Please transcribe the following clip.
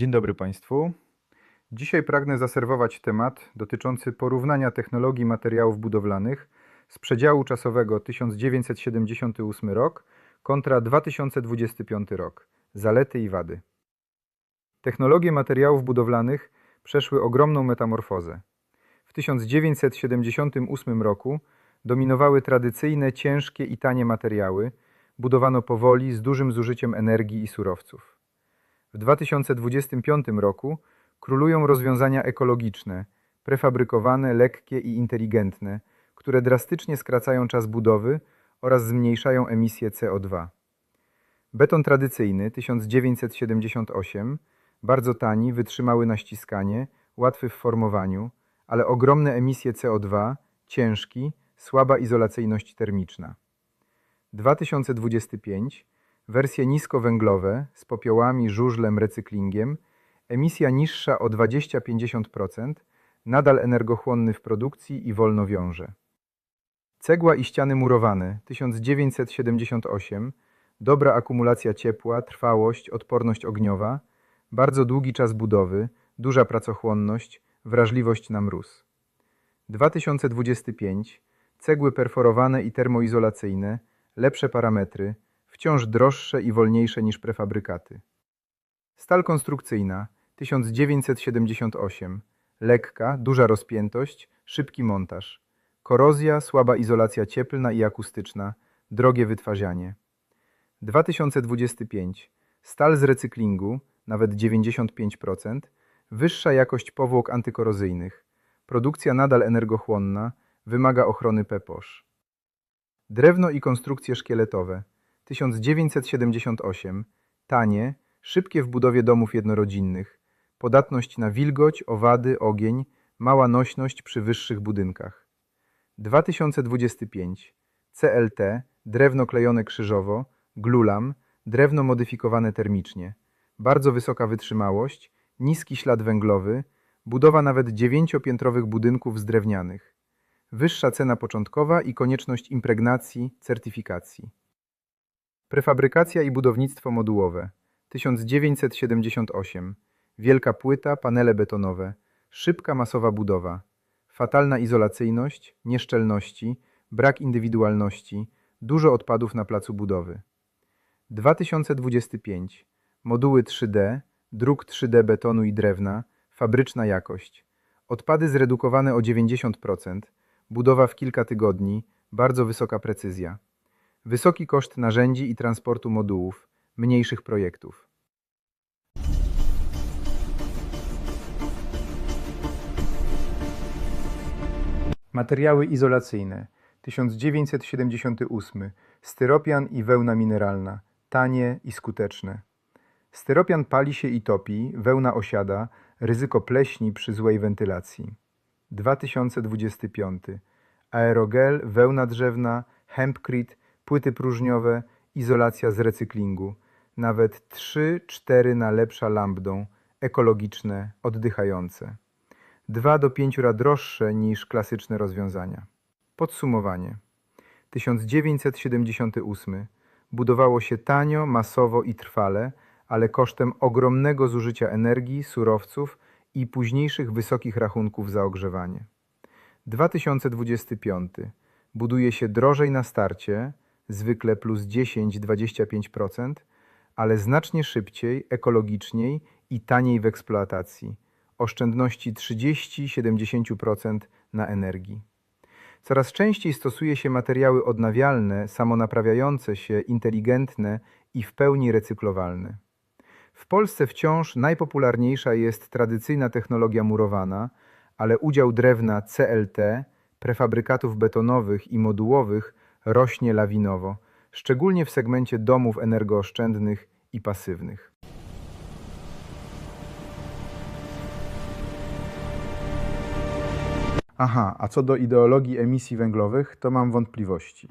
Dzień dobry Państwu. Dzisiaj pragnę zaserwować temat dotyczący porównania technologii materiałów budowlanych z przedziału czasowego 1978 rok kontra 2025 rok. Zalety i wady. Technologie materiałów budowlanych przeszły ogromną metamorfozę. W 1978 roku dominowały tradycyjne, ciężkie i tanie materiały, budowano powoli z dużym zużyciem energii i surowców. W 2025 roku królują rozwiązania ekologiczne, prefabrykowane, lekkie i inteligentne, które drastycznie skracają czas budowy oraz zmniejszają emisję CO2. Beton tradycyjny 1978, bardzo tani, wytrzymały na ściskanie, łatwy w formowaniu, ale ogromne emisje CO2, ciężki, słaba izolacyjność termiczna. 2025 wersje niskowęglowe z popiołami, żużlem, recyklingiem, emisja niższa o 20-50%, nadal energochłonny w produkcji i wolno wiąże. Cegła i ściany murowane 1978, dobra akumulacja ciepła, trwałość, odporność ogniowa, bardzo długi czas budowy, duża pracochłonność, wrażliwość na mróz. 2025 cegły perforowane i termoizolacyjne, lepsze parametry, wciąż droższe i wolniejsze niż prefabrykaty. Stal konstrukcyjna 1978, lekka, duża rozpiętość, szybki montaż. Korozja, słaba izolacja cieplna i akustyczna, drogie wytwarzanie. 2025, stal z recyklingu, nawet 95%, wyższa jakość powłok antykorozyjnych. Produkcja nadal energochłonna, wymaga ochrony PEPOSZ. Drewno i konstrukcje szkieletowe 1978, tanie, szybkie w budowie domów jednorodzinnych, podatność na wilgoć, owady, ogień, mała nośność przy wyższych budynkach. 2025, CLT, drewno klejone krzyżowo, glulam, drewno modyfikowane termicznie, bardzo wysoka wytrzymałość, niski ślad węglowy, budowa nawet dziewięciopiętrowych budynków z drewnianych, wyższa cena początkowa i konieczność impregnacji, certyfikacji. Prefabrykacja i budownictwo modułowe. 1978 Wielka płyta, panele betonowe, szybka masowa budowa, fatalna izolacyjność, nieszczelności, brak indywidualności, dużo odpadów na placu budowy. 2025 Moduły 3D, druk 3D betonu i drewna, fabryczna jakość. Odpady zredukowane o 90%, budowa w kilka tygodni, bardzo wysoka precyzja. Wysoki koszt narzędzi i transportu modułów, mniejszych projektów. Materiały izolacyjne 1978 Styropian i wełna mineralna tanie i skuteczne. Styropian pali się i topi, wełna osiada, ryzyko pleśni przy złej wentylacji. 2025 Aerogel, wełna drzewna, hempcrete, płyty próżniowe, izolacja z recyklingu. Nawet 3-4 na lepsza lambdą, ekologiczne, oddychające. 2 do 5 razy droższe niż klasyczne rozwiązania. Podsumowanie. 1978 budowało się tanio, masowo i trwale, ale kosztem ogromnego zużycia energii, surowców i późniejszych wysokich rachunków za ogrzewanie. 2025 buduje się drożej na starcie, zwykle plus 10-25%, ale znacznie szybciej, ekologiczniej i taniej w eksploatacji. Oszczędności 30-70% na energii. Coraz częściej stosuje się materiały odnawialne, samonaprawiające się, inteligentne i w pełni recyklowalne. W Polsce wciąż najpopularniejsza jest tradycyjna technologia murowana, ale udział drewna CLT, prefabrykatów betonowych i modułowych rośnie lawinowo, szczególnie w segmencie domów energooszczędnych i pasywnych. Aha, a co do ideologii emisji węglowych, to mam wątpliwości.